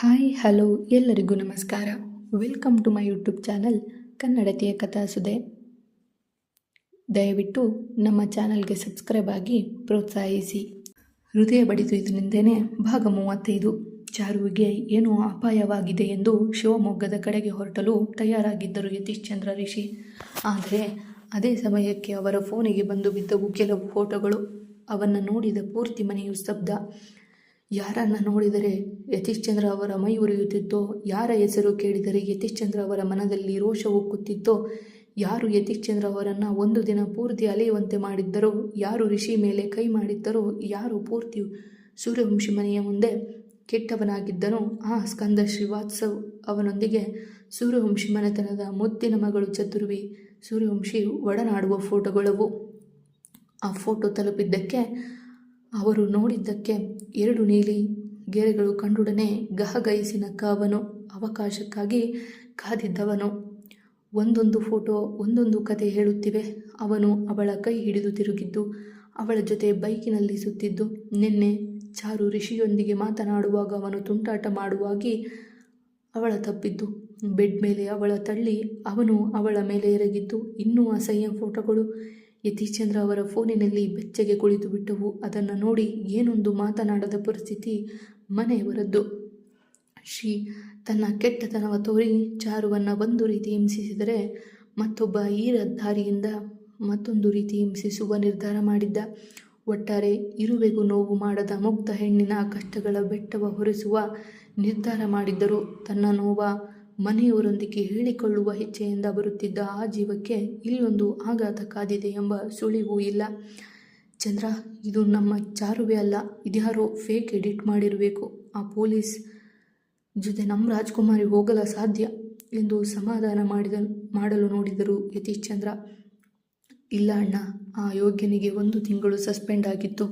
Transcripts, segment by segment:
Hi, hello, ಎಲ್ಲರಿಗೂ ನಮಸ್ಕಾರ. Welcome to my YouTube channel ಕನ್ನಡತಿಯ ಕಥಾಸುದೆ ದಯವಿಟ್ಟು ನಮ್ಮ ಚಾನಲ್ಗೆ ಸಬ್ಸ್ಕ್ರೈಬ್ ಆಗಿ ಪ್ರೋತ್ಸಾಹಿಸಿ. ಹೃದಯ ಬಡಿದು ಬಡಿದುದರಿಂದನೇ ಭಾಗ ಮೂವತ್ತೈದು. ಚಾರುವಿಗೆ ಏನೋ ಅಪಾಯವಾಗಿದೆ ಎಂದು ಶಿವಮೊಗ್ಗದ ಕಡೆಗೆ ಹೊರಟಲು ತಯಾರಾಗಿದ್ದರು ಯತೀಶ್ ಚಂದ್ರ ರಿಷಿ. ಆದರೆ ಅದೇ ಸಮಯಕ್ಕೆ ಅವರ ಫೋನಿಗೆ ಬಂದು ಬಿದ್ದವು ಕೆಲವು ಫೋಟೋಗಳು ಅವನ್ನು ನೋಡಿದ ಪೂರ್ತಿ ಮನೆಯು ಸ್ತಬ್ಧ. ಯಾರನ್ನ ನೋಡಿದರೆ ಯತೀಶ್ಚಂದ್ರ ಅವರ ಮೈ ಉರಿಯುತ್ತಿತ್ತೋ, ಯಾರ ಹೆಸರು ಕೇಳಿದರೆ ಯತೀಶ್ಚಂದ್ರ ಅವರ ಮನದಲ್ಲಿ ರೋಷ ಉಕ್ಕುತ್ತಿತ್ತೋ, ಯಾರು ಯತೀಶ್ ಚಂದ್ರ ಅವರನ್ನು ಒಂದು ದಿನ ಪೂರ್ತಿ ಅಲೆಯುವಂತೆ ಮಾಡಿದ್ದರೋ, ಯಾರು ಋಷಿ ಮೇಲೆ ಕೈ ಮಾಡಿದ್ದರೋ, ಯಾರು ಪೂರ್ತಿ ಸೂರ್ಯವಂಶಿ ಮನೆಯ ಮುಂದೆ ಕೆಟ್ಟವನಾಗಿದ್ದನೋ, ಆ ಸ್ಕಂದ ಶ್ರೀವಾತ್ಸವ್ ಅವನೊಂದಿಗೆ ಸೂರ್ಯವಂಶಿ ಮನೆತನದ ಮುದ್ದಿನ ಮಗಳು ಚತುರ್ವಿ, ಸೂರ್ಯವಂಶಿ ಒಡನಾಡುವ ಫೋಟೋಗಳವು. ಆ ಫೋಟೋ ತಲುಪಿದ್ದಕ್ಕೆ ಅವರು ನೋಡಿದ್ದಕ್ಕೆ ಎರಡು ನೀಲಿ ಗೆರೆಗಳು ಕಂಡುಡನೆ ಗಹಗಹಿಸಿ ನಕ್ಕ ಅವನು ಅವಕಾಶಕ್ಕಾಗಿ ಕಾದಿದ್ದವನು. ಒಂದೊಂದು ಫೋಟೋ, ಒಂದೊಂದು ಕತೆ ಹೇಳುತ್ತಿವೆ. ಅವನು ಅವಳ ಕೈ ಹಿಡಿದು ತಿರುಗಿದ್ದು, ಅವಳ ಜೊತೆ ಬೈಕಿನಲ್ಲಿ ಸುತ್ತಿದ್ದು, ನಿನ್ನೆ ಚಾರು ಋಷಿಯೊಂದಿಗೆ ಮಾತನಾಡುವಾಗ ಅವನು ತುಂಟಾಟ ಮಾಡುವಾಗಿ ಅವಳ ತಪ್ಪಿದ್ದು. ಬೆಡ್ ಮೇಲೆ ಅವಳ ತಳ್ಳಿ, ಅವನು ಅವಳ ಮೇಲೆ ಎರಗಿದ್ದು, ಇನ್ನೂ ಅಸಹ್ಯ ಫೋಟೋಗಳು. ಯತೀಶ್ ಚಂದ್ರ ಅವರ ಫೋನಿನಲ್ಲಿ ಬೆಚ್ಚಗೆ ಕುಳಿತು ಬಿಟ್ಟವು. ಅದನ್ನು ನೋಡಿ ಏನೊಂದು ಮಾತನಾಡದ ಪರಿಸ್ಥಿತಿ ಮನೆಯವರದ್ದು. ಶ್ರೀ ತನ್ನ ಕೆಟ್ಟತನವ ತೋರಿ ಚಾರುವನ್ನು ಒಂದು ರೀತಿ ಹಿಂಸಿಸಿದರೆ ಮತ್ತೊಬ್ಬ ಈರ ದಾರಿಯಿಂದ ಮತ್ತೊಂದು ರೀತಿ ಹಿಂಸಿಸುವ ನಿರ್ಧಾರ ಮಾಡಿದ್ದ. ಒಟ್ಟಾರೆ ಇರುವೆಗೂ ನೋವು ಮಾಡದ ಮುಕ್ತ ಹೆಣ್ಣಿನ ಕಷ್ಟಗಳ ಬೆಟ್ಟವ ಹೊರಿಸುವ ನಿರ್ಧಾರ ಮಾಡಿದ್ದರು. ತನ್ನ ನೋವ ಮನೆಯವರೊಂದಿಗೆ ಹೇಳಿಕೊಳ್ಳುವ ಹೆಚ್ಚೆಯಿಂದ ಬರುತ್ತಿದ್ದ ಆ ಜೀವಕ್ಕೆ ಇಲ್ಲೊಂದು ಆಘಾತ ಕಾದಿದೆ ಎಂಬ ಸುಳಿವು ಇಲ್ಲ. ಚಂದ್ರ, ಇದು ನಮ್ಮ ಚಾರುವೆ ಅಲ್ಲ. ಇದ್ಯಾರೋ ಫೇಕ್ ಎಡಿಟ್ ಮಾಡಿರಬೇಕು. ಆ ಪೊಲೀಸ್ ಜೊತೆ ನಮ್ಮ ರಾಜ್ಕುಮಾರಿ ಹೋಗಲ ಸಾಧ್ಯ? ಎಂದು ಸಮಾಧಾನ ಮಾಡಿದ, ಮಾಡಲು ನೋಡಿದರು ಯತೀಶ್ ಚಂದ್ರ. ಇಲ್ಲ ಅಣ್ಣ, ಆ ಯೋಗ್ಯನಿಗೆ ಒಂದು ತಿಂಗಳು ಸಸ್ಪೆಂಡ್ ಆಗಿತ್ತು.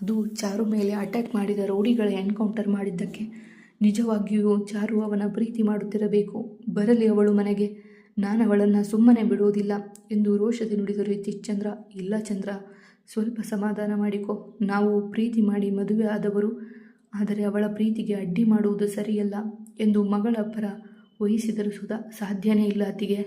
ಅದು ಚಾರು ಮೇಲೆ ಅಟ್ಯಾಕ್ ಮಾಡಿದ ರೌಡಿಗಳ ಎನ್ಕೌಂಟರ್ ಮಾಡಿದ್ದಕ್ಕೆ ನಿಜವಾಗಿಯೂ ಚಾರು ಅವನ ಪ್ರೀತಿ ಮಾಡುತ್ತಿರಬೇಕು. ಬರಲಿ ಅವಳು ಮನೆಗೆ. ನಾನು ಅವಳನ್ನು ಸುಮ್ಮನೆ ಬಿಡುವುದಿಲ್ಲ ಎಂದು ರೋಷದಿ ನುಡಿದರು ಯತೀಶ್ ಚಂದ್ರ. ಇಲ್ಲ ಚಂದ್ರ, ಸ್ವಲ್ಪ ಸಮಾಧಾನ ಮಾಡಿಕೊ. ನಾವು ಪ್ರೀತಿ ಮಾಡಿ ಮದುವೆ ಆದವರು, ಆದರೆ ಅವಳ ಪ್ರೀತಿಗೆ ಅಡ್ಡಿ ಮಾಡುವುದು ಸರಿಯಲ್ಲ ಎಂದು ಮಗಳ ಪರ ವಹಿಸಿದರು ಸುಧಾ, ಸಾಧ್ಯನೇ ಇಲ್ಲ ಅತಿಗೆ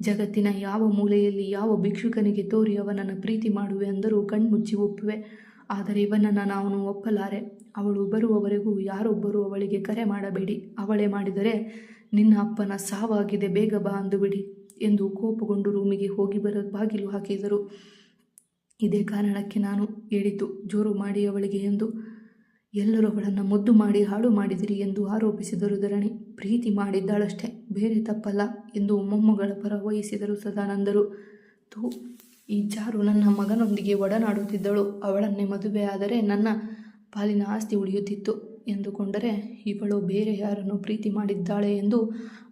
ಜಗತ್ತಿನ ಯಾವ ಮೂಲೆಯಲ್ಲಿ ಯಾವ ಭಿಕ್ಷುಕನಿಗೆ ತೋರಿ ಅವನನ್ನು ಪ್ರೀತಿ ಮಾಡುವೆ ಅಂದರೂ ಕಣ್ಮುಚ್ಚಿ ಒಪ್ಪುವೆ. ಆದರೆ ಇವನನ್ನು ನಾನು ಒಪ್ಪಲಾರೆ. ಅವಳು ಬರುವವರೆಗೂ ಯಾರೊಬ್ಬರೂ ಅವಳಿಗೆ ಕರೆ ಮಾಡಬೇಡಿ. ಅವಳೇ ಮಾಡಿದರೆ ನಿನ್ನ ಅಪ್ಪನ ಸಾವಾಗಿದೆ, ಬೇಗ ಬಾ ಅಂದುಬಿಡಿ ಎಂದು ಕೋಪಗೊಂಡು ರೂಮಿಗೆ ಹೋಗಿ ಬರ, ಬಾಗಿಲು ಹಾಕಿದರು. ಇದೇ ಕಾರಣಕ್ಕೆ ನಾನು ಹೇಳಿತು ಜೋರು ಮಾಡಿ ಅವಳಿಗೆ ಎಂದು. ಎಲ್ಲರೂ ಅವಳನ್ನು ಮುದ್ದು ಮಾಡಿ ಹಾಳು ಮಾಡಿದಿರಿ ಎಂದು ಆರೋಪಿಸಿದರು ಧರಣಿ. ಪ್ರೀತಿ ಮಾಡಿದ್ದಾಳಷ್ಟೇ, ಬೇರೆ ತಪ್ಪಲ್ಲ ಎಂದು ಮೊಮ್ಮಗಳ ಪರ ವಹಿಸಿದರು ಸದಾನಂದರು. ತೂ ಈ ಜಾರು ನನ್ನ ಮಗನೊಂದಿಗೆ ಒಡನಾಡುತ್ತಿದ್ದಳು. ಅವಳನ್ನೇ ಮದುವೆಯಾದರೆ ನನ್ನ ಪಾಲಿನ ಆಸ್ತಿ ಉಳಿಯುತ್ತಿತ್ತು ಎಂದುಕೊಂಡರೆ ಇವಳು ಬೇರೆ ಯಾರನ್ನು ಪ್ರೀತಿ ಮಾಡಿದ್ದಾಳೆ ಎಂದು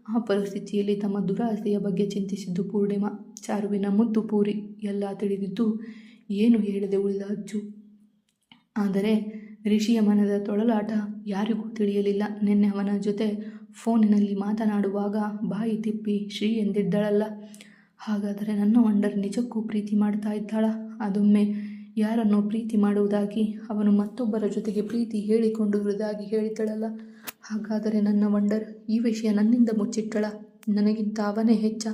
ಆ ಪರಿಸ್ಥಿತಿಯಲ್ಲಿ ತಮ್ಮ ದುರಾಸೆಯ ಬಗ್ಗೆ ಚಿಂತಿಸಿದ್ದು ಪೂರ್ಣಿಮಾ. ಚಾರುವಿನ ಮುದ್ದು ಪೂರಿ ಎಲ್ಲ ತಿಳಿದಿದ್ದು ಏನು ಹೇಳದೆ ಉಳಿದ ಅಜ್ಜು ಆದರೆ ರಿಷಿಯ ಮನದ ತೊಳಲಾಟ ಯಾರಿಗೂ ತಿಳಿಯಲಿಲ್ಲ. ನಿನ್ನೆ ಅವನ ಜೊತೆ ಫೋನಿನಲ್ಲಿ ಮಾತನಾಡುವಾಗ ಬಾಯಿ ತಿಪ್ಪಿ ಶ್ರೀ ಎಂದಿದ್ದಳಲ್ಲ. ಹಾಗಾದರೆ ನನ್ನ ವಂಡರ್ ನಿಜಕ್ಕೂ ಪ್ರೀತಿ ಮಾಡ್ತಾ ಇದ್ದಾಳ? ಅದೊಮ್ಮೆ ಯಾರನ್ನೋ ಪ್ರೀತಿ ಮಾಡುವುದಾಗಿ ಅವನು ಮತ್ತೊಬ್ಬರ ಜೊತೆಗೆ ಪ್ರೀತಿ ಹೇಳಿಕೊಂಡಿರುವುದಾಗಿ ಹೇಳಿದಳಲ್ಲ? ಹಾಗಾದರೆ ನನ್ನ ವಂಡರ್ ಈ ವಿಷಯ ನನ್ನಿಂದ ಮುಚ್ಚಿಟ್ಟಳ? ನನಗಿಂತ ಅವನೇ ಹೆಚ್ಚ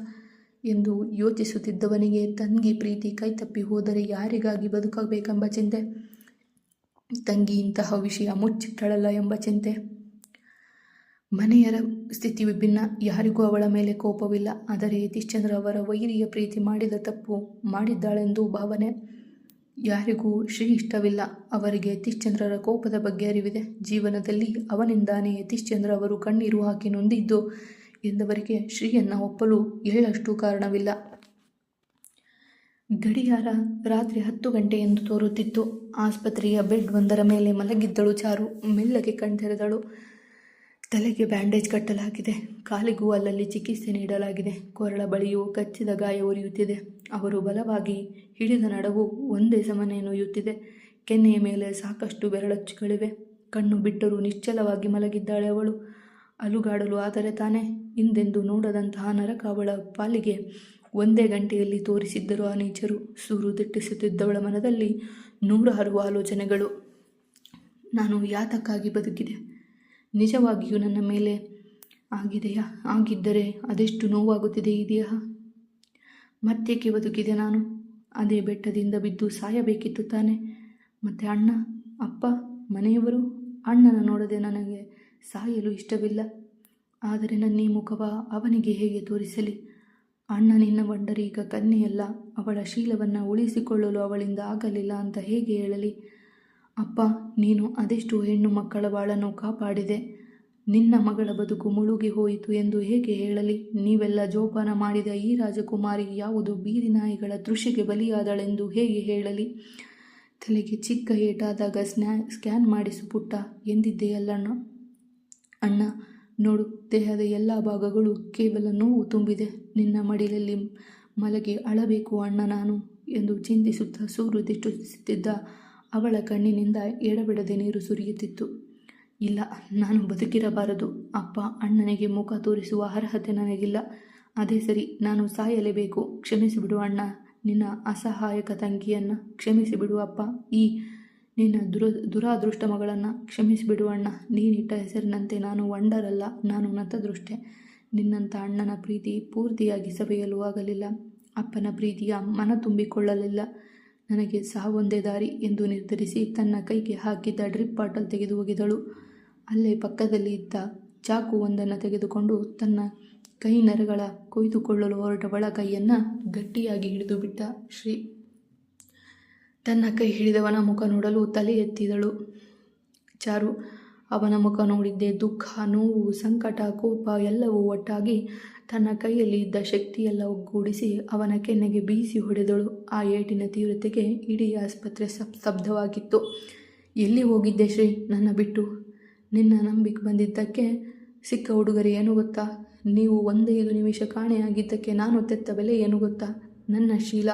ಎಂದು ಯೋಚಿಸುತ್ತಿದ್ದವನಿಗೆ ತಂಗಿ ಪ್ರೀತಿ ಕೈತಪ್ಪಿ ಹೋದರೆ ಯಾರಿಗಾಗಿ ಬದುಕಬೇಕೆಂಬ ಚಿಂತೆ? ತಂಗಿ ಇಂತಹ ವಿಷಯ ಮುಚ್ಚಿಟ್ಟಳಲ್ಲ ಎಂಬ ಚಿಂತೆ? ಮನೆಯರ ಸ್ಥಿತಿ ವಿಭಿನ್ನ ಯಾರಿಗೂ ಅವಳ ಮೇಲೆ ಕೋಪವಿಲ್ಲ. ಆದರೆ ಯತೀಶ್ ಚಂದ್ರ ಅವರ ವೈರಿಯ ಪ್ರೀತಿ ಮಾಡಿದ ತಪ್ಪು ಮಾಡಿದ್ದಾಳೆಂದು ಭಾವನೆ ಯಾರಿಗೂ ಶ್ರೀ ಇಷ್ಟವಿಲ್ಲ ಅವರಿಗೆ ಯತೀಶ್ಚಂದ್ರರ ಕೋಪದ ಬಗ್ಗೆ ಅರಿವಿದೆ. ಜೀವನದಲ್ಲಿ ಅವನಿಂದಾನೇ ಯತೀಶ್ ಚಂದ್ರ ಅವರು ಕಣ್ಣೀರು ಹಾಕಿ ನೊಂದಿದ್ದು ಎಂದವರಿಗೆ ಶ್ರೀಯನ್ನು ಒಪ್ಪಲು ಎಳ್ಳಷ್ಟು ಕಾರಣವಿಲ್ಲ. ಗಡಿಯಾರ ರಾತ್ರಿ ಹತ್ತು ಗಂಟೆ ಎಂದು ತೋರುತ್ತಿತ್ತು. ಆಸ್ಪತ್ರೆಯ ಬೆಡ್ ಒಂದರ ಮೇಲೆ ಮಲಗಿದ್ದಳು ಚಾರು. ಮೆಲ್ಲಗೆ ಕಣ್ತೆರೆದಳು. ತಲೆಗೆ ಬ್ಯಾಂಡೇಜ್ ಕಟ್ಟಲಾಗಿದೆ. ಕಾಲಿಗೂ ಅಲ್ಲಲ್ಲಿ ಚಿಕಿತ್ಸೆ ನೀಡಲಾಗಿದೆ. ಕೊರಳ ಬಳಿಯೂ ಕಚ್ಚಿದ ಗಾಯ ಉರಿಯುತ್ತಿದೆ ಅವರು ಬಲವಾಗಿ ಹಿಡಿದ ನಡವು ಒಂದೇ ಸಮನೆ ನೋಯುತ್ತಿದೆ ಕೆನ್ನೆಯ ಮೇಲೆ ಸಾಕಷ್ಟು ಬೆರಳಚ್ಚುಗಳಿವೆ. ಕಣ್ಣು ಬಿಟ್ಟರೂ ನಿಶ್ಚಲವಾಗಿ ಮಲಗಿದ್ದಾಳೆ ಅವಳು. ಅಲುಗಾಡಲು ಆದರೆ ತಾನೇ ಹಿಂದೆಂದು ನೋಡದಂತಹ ನರಕ ಅವಳ ಪಾಲಿಗೆ ಒಂದೇ ಗಂಟೆಯಲ್ಲಿ ತೋರಿಸಿದ್ದರು ಆ ನೀಚರು. ಸೂರು ದಿಟ್ಟಿಸುತ್ತಿದ್ದವಳ ಮನದಲ್ಲಿ ನೂರಾರು ಆಲೋಚನೆಗಳು. ನಾನು ಯಾತಕ್ಕಾಗಿ ಬದುಕಿದೆ? ನಿಜವಾಗಿಯೂ ನನ್ನ ಮೇಲೆ ಆಗಿದೆಯಾ? ಆಗಿದ್ದರೆ ಅದೆಷ್ಟು ನೋವಾಗುತ್ತಿದೆ ಇದೆಯಾ ಮತ್ತೇಕೆ ಬದುಕಿದೆ ನಾನು? ಅದೇ ಬೆಟ್ಟದಿಂದ ಬಿದ್ದು ಸಾಯಬೇಕಿತ್ತು ತಾನೆ. ಮತ್ತು ಅಣ್ಣ, ಅಪ್ಪ, ಮನೆಯವರು? ಅಣ್ಣನ ನೋಡದೆ ನನಗೆ ಸಾಯಲು ಇಷ್ಟವಿಲ್ಲ. ಆದರೆ ನನ್ನ ಈ ಮುಖವ ಅವನಿಗೆ ಹೇಗೆ ತೋರಿಸಲಿ? ಅಣ್ಣ ನಿನ್ನ ಬಂಡರೀಗ ಕನ್ನೆಯಲ್ಲ ಅವಳ ಶೀಲವನ್ನು ಉಳಿಸಿಕೊಳ್ಳಲು ಅವಳಿಂದ ಆಗಲಿಲ್ಲ ಅಂತ ಹೇಗೆ ಹೇಳಲಿ? ಅಪ್ಪ, ನೀನು ಅದೆಷ್ಟು ಹೆಣ್ಣು ಮಕ್ಕಳ ಬಾಳನ್ನು ಕಾಪಾಡಿದೆ. ನಿನ್ನ ಮಗಳ ಬದುಕು ಮುಳುಗಿ ಹೋಯಿತು ಎಂದು ಹೇಗೆ ಹೇಳಲಿ? ನೀವೆಲ್ಲ ಜೋಪಾನ ಮಾಡಿದ ಈ ರಾಜಕುಮಾರಿ ಯಾವುದು ಬೀದಿ ನಾಯಿಗಳ ತೃಷಿಗೆ ಬಲಿಯಾದಳೆಂದು ಹೇಗೆ ಹೇಳಲಿ? ತಲೆಗೆ ಚಿಕ್ಕ ಏಟಾದಾಗ ಸ್ನ್ಯಾ ಸ್ಕ್ಯಾನ್ ಮಾಡಿಸು ಪುಟ್ಟ ಎಂದಿದ್ದೆಯಲ್ಲಣ್ಣ ಅಣ್ಣ. ನೋಡು, ದೇಹದ ಎಲ್ಲ ಭಾಗಗಳು ಕೇವಲ ನೋವು ತುಂಬಿದೆ. ನಿನ್ನ ಮಡಿಲಲ್ಲಿ ಮಲಗಿ ಅಳಬೇಕು ಅಣ್ಣ ನಾನು ಎಂದು ಚಿಂತಿಸುತ್ತಾ ಸೂರು ದಿಟ್ಟಿಸುತ್ತಿದ್ದ ಅವಳ ಕಣ್ಣಿನಿಂದ ಎಡಬಿಡದೆ ನೀರು ಸುರಿಯುತ್ತಿತ್ತು. ಇಲ್ಲ, ನಾನು ಬದುಕಿರಬಾರದು. ಅಪ್ಪ ಅಣ್ಣನಿಗೆ ಮುಖ ತೋರಿಸುವ ಅರ್ಹತೆ ನನಗಿಲ್ಲ. ಅದೇ ಸರಿ, ನಾನು ಸಾಯಲೇಬೇಕು. ಕ್ಷಮಿಸಿಬಿಡು ಅಣ್ಣ. ನಿನ್ನ ಅಸಹಾಯಕ ತಂಗಿಯನ್ನು ಕ್ಷಮಿಸಿಬಿಡು ಅಪ್ಪ. ಈ ನಿನ್ನ ದುರ ದುರಾದೃಷ್ಟ ಮಗಳನ್ನು ಕ್ಷಮಿಸಿಬಿಡು ಅಣ್ಣ. ನೀನಿಟ್ಟ ಹೆಸರಿನಂತೆ ನಾನು ವಂಡರಲ್ಲ ನಾನು ನತದೃಷ್ಟೆ. ನಿನ್ನಂಥ ಅಣ್ಣನ ಪ್ರೀತಿ ಪೂರ್ತಿಯಾಗಿ ಸವೆಯಲು ಆಗಲಿಲ್ಲ. ಅಪ್ಪನ ಪ್ರೀತಿಯ ಮನ ತುಂಬಿಕೊಳ್ಳಲಿಲ್ಲ. ನನಗೆ ಸಾವೊಂದೇ ದಾರಿ ಎಂದು ನಿರ್ಧರಿಸಿ ತನ್ನ ಕೈಗೆ ಹಾಕಿದ್ದ ಡ್ರಿಪ್ ಬಾಟಲ್ ತೆಗೆದು ಒಗೆದಳು. ಅಲ್ಲೇ ಪಕ್ಕದಲ್ಲಿ ಇದ್ದ ಚಾಕು ಒಂದನ್ನು ತೆಗೆದುಕೊಂಡು ತನ್ನ ಕೈ ನರಗಳ ಕೊಯ್ದುಕೊಳ್ಳಲು ಹೊರಟವಳ ಕೈಯನ್ನು ಗಟ್ಟಿಯಾಗಿ ಹಿಡಿದು ಬಿಟ್ಟ ಶ್ರೀ. ತನ್ನ ಕೈ ಹಿಡಿದವನ ಮುಖ ನೋಡಲು ತಲೆ ಎತ್ತಿದಳು. ಚಾರು, ಅವನ ಮುಖ ನೋಡಿದ್ದೆ ದುಃಖ, ನೋವು, ಸಂಕಟ, ಕೋಪ ಎಲ್ಲವೂ ಒಟ್ಟಾಗಿ ತನ್ನ ಕೈಯಲ್ಲಿ ಇದ್ದ ಶಕ್ತಿಯೆಲ್ಲ ಒಗ್ಗೂಡಿಸಿ ಅವನ ಕೆನ್ನೆಗೆ ಬೀಸಿ ಹೊಡೆದಳು. ಆ ಏಟಿನ ತೀವ್ರತೆಗೆ ಇಡೀ ಆಸ್ಪತ್ರೆ ಸಪ್ ಸ್ತಬ್ಧವಾಗಿತ್ತು. ಎಲ್ಲಿ ಹೋಗಿದ್ದೆ ಶ್ರೀ? ನನ್ನ ಬಿಟ್ಟು. ನಿನ್ನ ನಂಬಿಕೆ ಬಂದಿದ್ದಕ್ಕೆ ಸಿಕ್ಕ ಹುಡುಗರು ಏನು ಗೊತ್ತಾ? ನೀವು ಒಂದೈದು ನಿಮಿಷ ಕಾಣೆಯಾಗಿದ್ದಕ್ಕೆ ನಾನು ತೆತ್ತ ಬೆಲೆ ಏನು ಗೊತ್ತಾ? ನನ್ನ ಶೀಲ.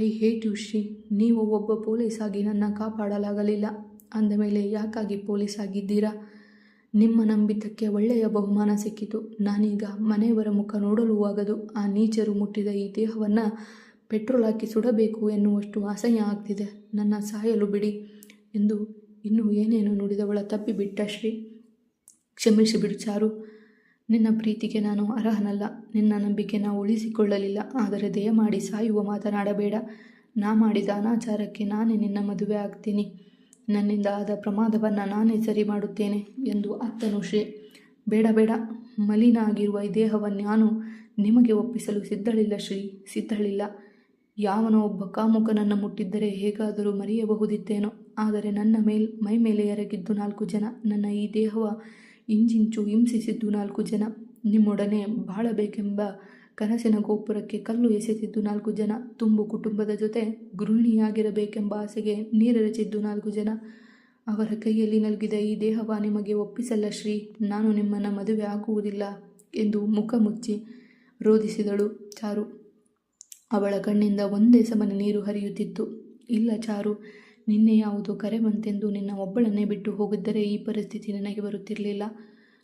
I hate you Shri. ನೀವು ಒಬ್ಬ ಪೊಲೀಸ್ ನನ್ನ ಕಾಪಾಡಲಾಗಲಿಲ್ಲ. ಅಂದ ಮೇಲೆ ಯಾಕಾಗಿ ಪೊಲೀಸ್ ಆಗಿದ್ದೀರಾ ನಿಮ್ಮ ನಂಬಿತಕ್ಕೆ ಒಳ್ಳೆಯ ಬಹುಮಾನ ಸಿಕ್ಕಿತು. ನಾನೀಗ ಮನೆಯವರ ಮುಖ ನೋಡಲು ಆಗದು. ಆ ನೀಚರು ಮುಟ್ಟಿದ ಈ ದೇಹವನ್ನು ಪೆಟ್ರೋಲ್ ಹಾಕಿ ಸುಡಬೇಕು ಎನ್ನುವಷ್ಟು ಅಸಹ್ಯ ಆಗ್ತಿದೆ. ನನ್ನ ಸಾಯಲು ಬಿಡಿ ಎಂದು ಇನ್ನೂ ಏನೇನು ನುಡಿದವಳ ತಪ್ಪಿಬಿಟ್ಟ ಶ್ರೀ. ಕ್ಷಮಿಸಿಬಿಡು ಚಾರು. ನಿನ್ನ ಪ್ರೀತಿಗೆ ನಾನು ಅರ್ಹನಲ್ಲ. ನಿನ್ನ ನಂಬಿಕೆ ನಾವು ಉಳಿಸಿಕೊಳ್ಳಲಿಲ್ಲ. ಆದರೆ ದಯಮಾಡಿ ಸಾಯುವ ಮಾತನಾಡಬೇಡ. ನಾ ಮಾಡಿದ ಅನಾಚಾರಕ್ಕೆ ನಾನೇ ನಿನ್ನ ಮದುವೆ ಆಗ್ತೀನಿ. ನನ್ನಿಂದ ಆದ ಪ್ರಮಾದವನ್ನು ನಾನೇ ಸರಿ ಮಾಡುತ್ತೇನೆ ಎಂದು ಅತ್ತನು ಶ್ರೀ. ಬೇಡ ಬೇಡ ಮಲಿನ ಆಗಿರುವ ಈ ದೇಹವನ್ನು ನಾನು ನಿಮಗೆ ಒಪ್ಪಿಸಲು ಸಿದ್ಧಳಿಲ್ಲ ಶ್ರೀ, ಸಿದ್ಧಳಿಲ್ಲ. ಯಾವನೋ ಒಬ್ಬ ಕಾಮುಕನನ್ನು ಮುಟ್ಟಿದ್ದರೆ ಹೇಗಾದರೂ ಮರೆಯಬಹುದಿತ್ತೇನೋ. ಆದರೆ ನನ್ನ ಮೇಲ್, ಮೈ ಮೇಲೆ ಎರಗಿದ್ದು ನಾಲ್ಕು ಜನ, ನನ್ನ ಈ ದೇಹವ ಇಂಚಿಂಚು ಹಿಂಸಿಸಿದ್ದು ನಾಲ್ಕು ಜನ. ನಿಮ್ಮೊಡನೆ ಬಾಳಬೇಕೆಂಬ ಕನಸಿನ ಗೋಪುರಕ್ಕೆ ಕಲ್ಲು ಎಸೆತಿದ್ದು ನಾಲ್ಕು ಜನ. ತುಂಬು ಕುಟುಂಬದ ಜೊತೆ ಗೃಹಿಣಿಯಾಗಿರಬೇಕೆಂಬ ಆಸೆಗೆ ನೀರೆರಚಿದ್ದು ನಾಲ್ಕು ಜನ. ಅವರ ಕೈಯಲ್ಲಿ ನಲ್ಗಿದ ಈ ದೇಹವ ನಿಮಗೆ ಒಪ್ಪಿಸಲ್ಲ ಶ್ರೀ. ನಾನು ನಿಮ್ಮನ್ನು ಮದುವೆ ಆಗುವುದಿಲ್ಲ ಎಂದು ಮುಖ ಮುಚ್ಚಿ ರೋಧಿಸಿದಳು ಚಾರು. ಅವಳ ಕಣ್ಣಿಂದ ಒಂದೇ ಸಮನೆ ನೀರು ಹರಿಯುತ್ತಿತ್ತು. ಇಲ್ಲ ಚಾರು, ನಿನ್ನೆ ಯಾವುದು ಕರೆ ಬಂತೆಂದು ನಿನ್ನ ಒಬ್ಬಳನ್ನೇ ಬಿಟ್ಟು ಹೋಗಿದ್ದರೆ ಈ ಪರಿಸ್ಥಿತಿ ನನಗೆ ಬರುತ್ತಿರಲಿಲ್ಲ.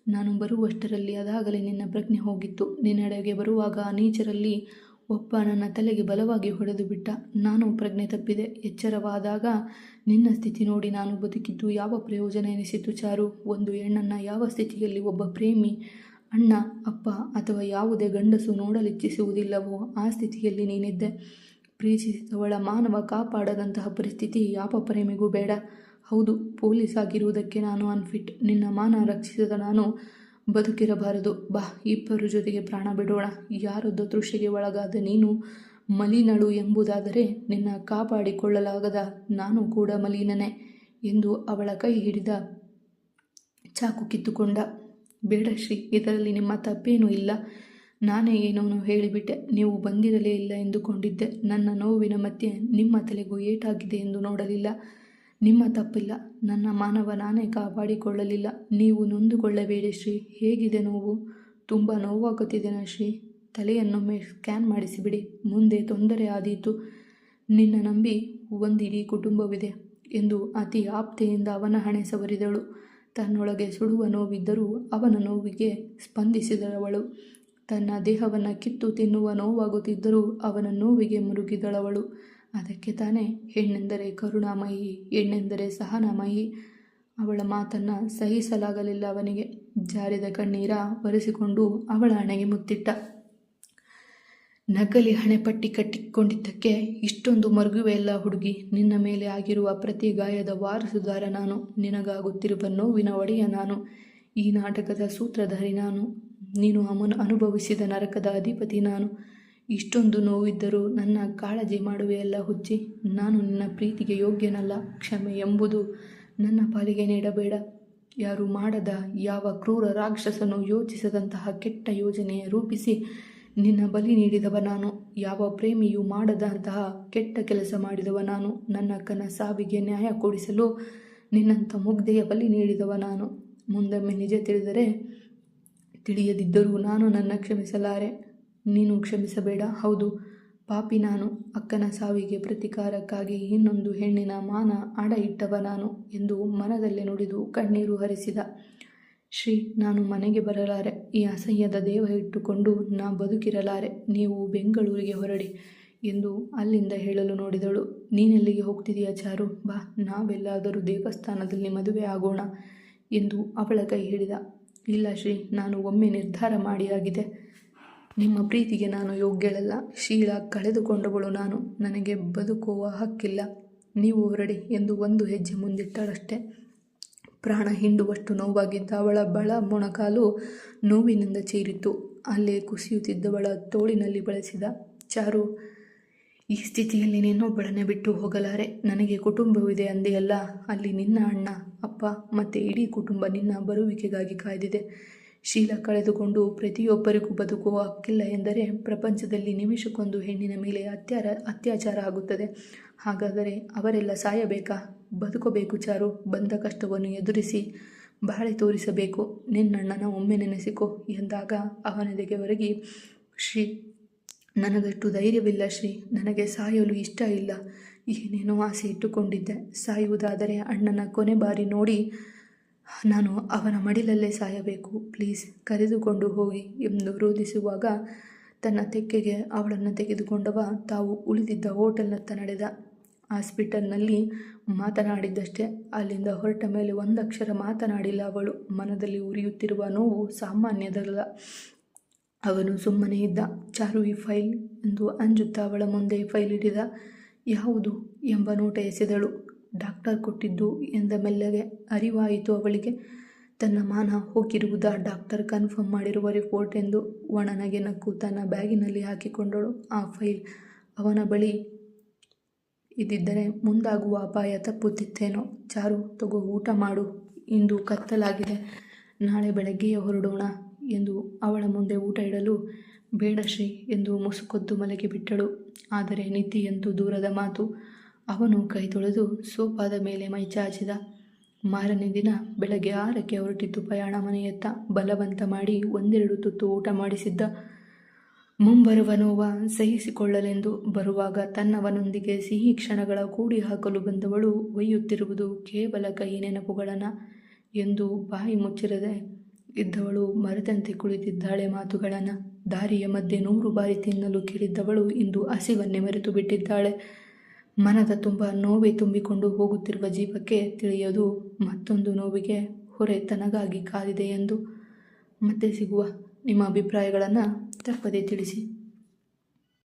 ನಾನು ಬರುವಷ್ಟರಲ್ಲಿ ಅದಾಗಲೇ ನಿನ್ನ ಪ್ರಜ್ಞೆ ಹೋಗಿತ್ತು. ನಿನ್ನೆಡೆಗೆ ಬರುವಾಗ ನೀಚರಲ್ಲಿ ಒಬ್ಬ ನನ್ನ ತಲೆಗೆ ಬಲವಾಗಿ ಹೊಡೆದು ಬಿಟ್ಟ. ನಾನು ಪ್ರಜ್ಞೆ ತಪ್ಪಿದೆ. ಎಚ್ಚರವಾದಾಗ ನಿನ್ನ ಸ್ಥಿತಿ ನೋಡಿ ನಾನು ಬದುಕಿದ್ದು ಯಾವ ಪ್ರಯೋಜನ ಎನಿಸಿತು ಚಾರು? ಒಂದು ಹೆಣ್ಣನ್ನು ಯಾವ ಸ್ಥಿತಿಯಲ್ಲಿ ಒಬ್ಬ ಪ್ರೇಮಿ ಅಣ್ಣ, ಅಪ್ಪ ಅಥವಾ ಯಾವುದೇ ಗಂಡಸು ನೋಡಲಿಚ್ಛಿಸುವುದಿಲ್ಲವೋ ಆ ಸ್ಥಿತಿಯಲ್ಲಿ ನೀನಿದ್ದೆ. ಪ್ರೀತಿಸಿದವಳ ಮಾನವ ಕಾಪಾಡದಂತಹ ಪರಿಸ್ಥಿತಿ ಯಾವ ಪ್ರೇಮಿಗೂ ಬೇಡ. ಹೌದು, ಪೊಲೀಸ್ ಆಗಿರುವುದಕ್ಕೆ ನಾನು ಅನ್ಫಿಟ್. ನಿನ್ನ ಮಾನ ರಕ್ಷಿಸಿದ ನಾನು ಬದುಕಿರಬಾರದು. ಬಾ, ಇಬ್ಬರ ಜೊತೆಗೆ ಪ್ರಾಣ ಬಿಡೋಣ. ಯಾರದ್ದು ತೃಷೆಗೆ ಒಳಗಾದ ನೀನು ಮಲಿನಳು ಎಂಬುದಾದರೆ ನಿನ್ನ ಕಾಪಾಡಿಕೊಳ್ಳಲಾಗದ ನಾನು ಕೂಡ ಮಲೀನನೇ ಎಂದು ಅವಳ ಕೈ ಹಿಡಿದ ಚಾಕು ಕಿತ್ತುಕೊಂಡ. ಬೇಡ ಶ್ರೀ, ಇದರಲ್ಲಿ ನಿಮ್ಮ ತಪ್ಪೇನೂ ಇಲ್ಲ. ನಾನೇ ಏನೋನು ಹೇಳಿಬಿಟ್ಟೆ. ನೀವು ಬಂದಿರಲೇ ಇಲ್ಲ ಎಂದುಕೊಂಡಿದ್ದೆ. ನನ್ನ ನೋವಿನ ಮಧ್ಯೆ ನಿಮ್ಮ ತಲೆಗೂ ಏಟಾಗಿದೆ ಎಂದು ನೋಡಲಿಲ್ಲ. ನಿಮ್ಮ ತಪ್ಪಿಲ್ಲ. ನನ್ನ ಮಾನವ ನಾನೇ ಕಾಪಾಡಿಕೊಳ್ಳಲಿಲ್ಲ. ನೀವು ನೊಂದುಕೊಳ್ಳಬೇಡಿ ಶ್ರೀ. ಹೇಗಿದೆ ನೋವು? ತುಂಬ ನೋವಾಗುತ್ತಿದೆನಾ ಶ್ರೀ. ತಲೆಯನ್ನೊಮ್ಮೆ ಸ್ಕ್ಯಾನ್ ಮಾಡಿಸಿಬಿಡಿ. ಮುಂದೆ ತೊಂದರೆ ಆದೀತು. ನಿನ್ನ ನಂಬಿ ಒಂದಿಡೀ ಕುಟುಂಬವಿದೆ ಎಂದು ಅತಿ ಆಪ್ತೆಯಿಂದ ಅವನ ಹಣೆ ಸವರಿದಳು. ತನ್ನೊಳಗೆ ಸುಡುವ ನೋವಿದ್ದರೂ ಅವನ ನೋವಿಗೆ ಸ್ಪಂದಿಸಿದಳವಳು. ತನ್ನ ದೇಹವನ್ನು ಕಿತ್ತು ತಿನ್ನುವ ನೋವಾಗುತ್ತಿದ್ದರೂ ಅವನ ನೋವಿಗೆ ಮುರುಗಿದಳವಳು. ಅದಕ್ಕೆ ತಾನೇ ಹೆಣ್ಣೆಂದರೆ ಕರುಣಾಮಯಿ, ಹೆಣ್ಣೆಂದರೆ ಸಹನಾಮಯಿ. ಅವಳ ಮಾತನ್ನು ಸಹಿಸಲಾಗಲಿಲ್ಲ ಅವನಿಗೆ. ಜಾರಿದ ಕಣ್ಣೀರ ಒರೆಸಿಕೊಂಡು ಅವಳ ಹಣೆಗೆ ಮುತ್ತಿಟ್ಟ. ನಕಲಿ ಹಣೆಪಟ್ಟಿ ಕಟ್ಟಿಕೊಂಡಿದ್ದಕ್ಕೆ ಇಷ್ಟೊಂದು ಮರುಗುವೆಯಲ್ಲ ಹುಡುಗಿ. ನಿನ್ನ ಮೇಲೆ ಆಗಿರುವ ಪ್ರತಿ ಗಾಯದ ವಾರಸುದಾರ ನಾನು. ನಿನಗಾಗುತ್ತಿರುವ ನೋವಿನ ಒಡೆಯ ನಾನು. ಈ ನಾಟಕದ ಸೂತ್ರಧಾರಿ ನಾನು. ನೀನು ಅಮನ್ ಅನುಭವಿಸಿದ ನರಕದ ಅಧಿಪತಿ ನಾನು. ಇಷ್ಟೊಂದು ನೋವಿದ್ದರೂ ನನ್ನ ಕಾಳಜಿ ಮಾಡುವೆಯಲ್ಲ ಹುಚ್ಚಿ. ನಾನು ನಿನ್ನ ಪ್ರೀತಿಗೆ ಯೋಗ್ಯನಲ್ಲ, ಕ್ಷಮೆ ಎಂಬುದು ನನ್ನ ಪಾಲಿಗೆ ನೀಡಬೇಡ. ಯಾರು ಮಾಡದ ಯಾವ ಕ್ರೂರ ರಾಕ್ಷಸನು ಯೋಚಿಸದಂತಹ ಕೆಟ್ಟ ಯೋಜನೆ ರೂಪಿಸಿ ನಿನ್ನ ಬಲಿ ನೀಡಿದವ ನಾನು. ಯಾವ ಪ್ರೇಮಿಯು ಮಾಡದಂತಹ ಕೆಟ್ಟ ಕೆಲಸ ಮಾಡಿದವ ನಾನು. ನನ್ನ ಕನ ಸಾವಿಗೆ ನ್ಯಾಯ ಕೊಡಿಸಲು ನಿನ್ನಂಥ ಮುಗ್ಧೆಯ ಬಲಿ ನೀಡಿದವ ನಾನು. ಮುಂದೊಮ್ಮೆ ನಿಜ ತಿಳಿದರೆ ತಿಳಿಯದಿದ್ದರೂ ನಾನು ನನ್ನ ಕ್ಷಮಿಸಲಾರೆ. ನೀನು ಕ್ಷಮಿಸಬೇಡ. ಹೌದು, ಪಾಪಿ ನಾನು, ಅಕ್ಕನ ಸಾವಿಗೆ ಪ್ರತಿಕಾರಕ್ಕಾಗಿ ಇನ್ನೊಂದು ಹೆಣ್ಣಿನ ಮಾನ ಅಡ ಇಟ್ಟವ ನಾನು ಎಂದು ಮನದಲ್ಲೇ ನುಡಿದು ಕಣ್ಣೀರು ಹರಿಸಿದ. ಶ್ರೀ, ನಾನು ಮನೆಗೆ ಬರಲಾರೆ. ಈ ಅಸಹ್ಯದ ದೇವ ಇಟ್ಟುಕೊಂಡು ನಾ ಬದುಕಿರಲಾರೆ. ನೀವು ಬೆಂಗಳೂರಿಗೆ ಹೊರಡಿ ಎಂದು ಅಲ್ಲಿಂದ ಹೇಳಲು ನೋಡಿದಳು. ನೀನೆಲ್ಲಿಗೆ ಹೋಗ್ತಿದೀಯ ಚಾರು? ಬಾ, ನಾವೆಲ್ಲಾದರೂ ದೇವಸ್ಥಾನದಲ್ಲಿ ಮದುವೆ ಆಗೋಣ ಎಂದು ಅವಳ ಕೈ ಹಿಡಿದ. ಇಲ್ಲ ಶ್ರೀ, ನಾನು ಒಮ್ಮೆ ನಿರ್ಧಾರ ಮಾಡಿಯಾಗಿದೆ ನಿಮ್ಮ ಪ್ರೀತಿಗೆ ನಾನು ಯೋಗ್ಯಳಲ್ಲ. ಶೀಲ ಕಳೆದುಕೊಂಡವಳು ನಾನು. ನನಗೆ ಬದುಕುವ ಹಕ್ಕಿಲ್ಲ. ನೀವು ಹೊರಡಿ ಎಂದು ಒಂದು ಹೆಜ್ಜೆ ಮುಂದಿಟ್ಟಳಷ್ಟೇ. ಪ್ರಾಣ ಹಿಂಡುವಷ್ಟು ನೋವಾಗಿದ್ದ ಅವಳ ಬಳ ಮೊಣಕಾಲು ನೋವಿನಿಂದ ಚೀರಿತು ಅಲ್ಲೇ ಕುಸಿಯುತ್ತಿದ್ದವಳ ತೋಳಿನಲ್ಲಿ ಬಳಸಿದ ಚಾರು, ಈ ಸ್ಥಿತಿಯಲ್ಲಿ ನಿನ್ನೊಬ್ಬಳನ್ನೇ ಬಿಟ್ಟು ಹೋಗಲಾರೆ. ನನಗೆ ಕುಟುಂಬವಿದೆ ಅಂದೆಯಲ್ಲ. ಅಲ್ಲಿ ನಿನ್ನ ಅಣ್ಣ, ಅಪ್ಪ ಮತ್ತು ಇಡೀ ಕುಟುಂಬ ನಿನ್ನ ಬರುವಿಕೆಗಾಗಿ ಕಾಯ್ದಿದೆ. ಶೀಲ ಕಳೆದುಕೊಂಡು ಪ್ರತಿಯೊಬ್ಬರಿಗೂ ಬದುಕುವ ಹಕ್ಕಿಲ್ಲ ಎಂದರೆ ಪ್ರಪಂಚದಲ್ಲಿ ನಿಮಿಷಕ್ಕೊಂದು ಹೆಣ್ಣಿನ ಮೇಲೆ ಅತ್ಯಾರ, ಅತ್ಯಾಚಾರ ಆಗುತ್ತದೆ. ಹಾಗಾದರೆ ಅವರೆಲ್ಲ ಸಾಯಬೇಕಾ? ಬದುಕಬೇಕು ಚಾರು, ಬಂದ ಕಷ್ಟವನ್ನು ಎದುರಿಸಿ ಬಾಳೆ ತೋರಿಸಬೇಕು. ನಿನ್ನಣ್ಣನ ಒಮ್ಮೆ ನೆನೆಸಿಕೊ ಎಂದಾಗ ಅವನೆದೆಗೆ ಒರಗಿ, ಶ್ರೀ, ನನಗಷ್ಟು ಧೈರ್ಯವಿಲ್ಲ ಶ್ರೀ, ನನಗೆ ಸಾಯಲು ಇಷ್ಟ ಇಲ್ಲ. ಏನೇನೋ ಆಸೆ ಇಟ್ಟುಕೊಂಡಿದ್ದೆ. ಸಾಯುವುದಾದರೆ ಅಣ್ಣನ ಕೊನೆ ಬಾರಿ ನೋಡಿ ನಾನು ಅವನ ಮಡಿಲಲ್ಲೇ ಸಾಯಬೇಕು. ಪ್ಲೀಸ್ ಕರೆದುಕೊಂಡು ಹೋಗಿ ಎಂದು ರೋಧಿಸುವಾಗ ತನ್ನ ತೆಕ್ಕೆಗೆ ಅವಳನ್ನು ತೆಗೆದುಕೊಂಡವ ತಾವು ಉಳಿದಿದ್ದ ಹೋಟೆಲ್ನತ್ತ ನಡೆದ. ಹಾಸ್ಪಿಟಲ್ನಲ್ಲಿ ಮಾತನಾಡಿದ್ದಷ್ಟೇ, ಅಲ್ಲಿಂದ ಹೊರಟ ಮೇಲೆ ಒಂದಕ್ಷರ ಮಾತನಾಡಿಲ್ಲ ಅವಳು. ಮನದಲ್ಲಿ ಉರಿಯುತ್ತಿರುವ ನೋವು ಸಾಮಾನ್ಯದಲ್ಲ. ಅವನು ಸುಮ್ಮನೆ ಇದ್ದ. ಚಾರು ಈ ಫೈಲ್? ಎಂದು ಅಂಜುತ್ತಾ ಅವಳ ಮುಂದೆ ಫೈಲ್ ಹಿಡಿದ. ಯಾವುದು? ಎಂಬ ನೋಟ ಎಸೆದಳು. ಡಾಕ್ಟರ್ ಕೊಟ್ಟಿದ್ದು ಎಂದ ಮೆಲ್ಲಗೆ ಅರಿವಾಯಿತು ಅವಳಿಗೆ. ತನ್ನ ಮಾನ ಹೋಗಿರುವುದ ಡಾಕ್ಟರ್ ಕನ್ಫರ್ಮ್ ಮಾಡಿರುವ ರಿಪೋರ್ಟ್ ಎಂದು ಒಣನಗೆ ನಕ್ಕು ತನ್ನ ಬ್ಯಾಗಿನಲ್ಲಿ ಹಾಕಿಕೊಂಡಳು. ಆ ಫೈಲ್ ಅವನ ಬಳಿ ಇದ್ದಿದ್ದರೆ ಮುಂದಾಗುವ ಅಪಾಯ ತಪ್ಪುತ್ತಿತ್ತೇನೋ. ಚಾರು, ತಗೋ, ಊಟ ಮಾಡು ಇಂದು ಕತ್ತಲಾಗಿದೆ. ನಾಳೆ ಬೆಳಗ್ಗೆಯೇ ಹೊರಡೋಣ ಎಂದು ಅವಳ ಮುಂದೆ ಊಟ ಇಡಲು ಬೇಡ ಶ್ರೀ ಎಂದು ಮುಸುಕೊದ್ದು ಮಲಗಿ ಬಿಟ್ಟಳು ಆದರೆ ಎಂದು ದೂರದ ಮಾತು ಅವನು ಕೈ ತೊಳೆದು ಸೋಫಾದ ಮೇಲೆ ಮೈ ಚಾಚಿದ. ಮಾರನೇ ದಿನ ಬೆಳಗ್ಗೆ ಆರಕ್ಕೆ ಹೊರಟಿದ್ದು ಪ್ರಯಾಣ ಮನೆಯತ್ತ ಬಲವಂತ ಮಾಡಿ ಒಂದೆರಡು ತುತ್ತು ಊಟ ಮಾಡಿಸಿದ್ದ. ಮುಂಬರುವ ನೋವ ಸಹಿಸಿಕೊಳ್ಳಲೆಂದು ಬರುವಾಗ ತನ್ನವನೊಂದಿಗೆ ಸಿಹಿ ಕ್ಷಣಗಳ ಕೂಡಿ ಹಾಕಲು ಬಂದವಳು ಒಯ್ಯುತ್ತಿರುವುದು ಕೇವಲ ಕೈ ನೆನಪುಗಳನ್ನ ಎಂದು ಬಾಯಿ ಮುಚ್ಚಿರದೆ ಇದ್ದವಳು ಮರೆತಂತೆ ಕುಳಿತಿದ್ದಾಳೆ ಮಾತುಗಳನ್ನು. ದಾರಿಯ ಮಧ್ಯೆ ನೂರು ಬಾರಿ ತಿನ್ನಲು ಕೇಳಿದ್ದವಳು ಇಂದು ಹಸಿವನ್ನೇ ಮರೆತು ಬಿಟ್ಟಿದ್ದಾಳೆ. ಮನದ ತುಂಬ ನೋವೇ ತುಂಬಿಕೊಂಡು ಹೋಗುತ್ತಿರುವ ಜೀವಕ್ಕೆ ತಿಳಿಯದು ಮತ್ತೊಂದು ನೋವಿಗೆ ಹೊರೆ ತನಗಾಗಿ ಕಾದಿದೆ ಎಂದು ಮತ್ತೆ ಸಿಗುವ ನಿಮ್ಮ ಅಭಿಪ್ರಾಯಗಳನ್ನು ತಪ್ಪದೇ ತಿಳಿಸಿ.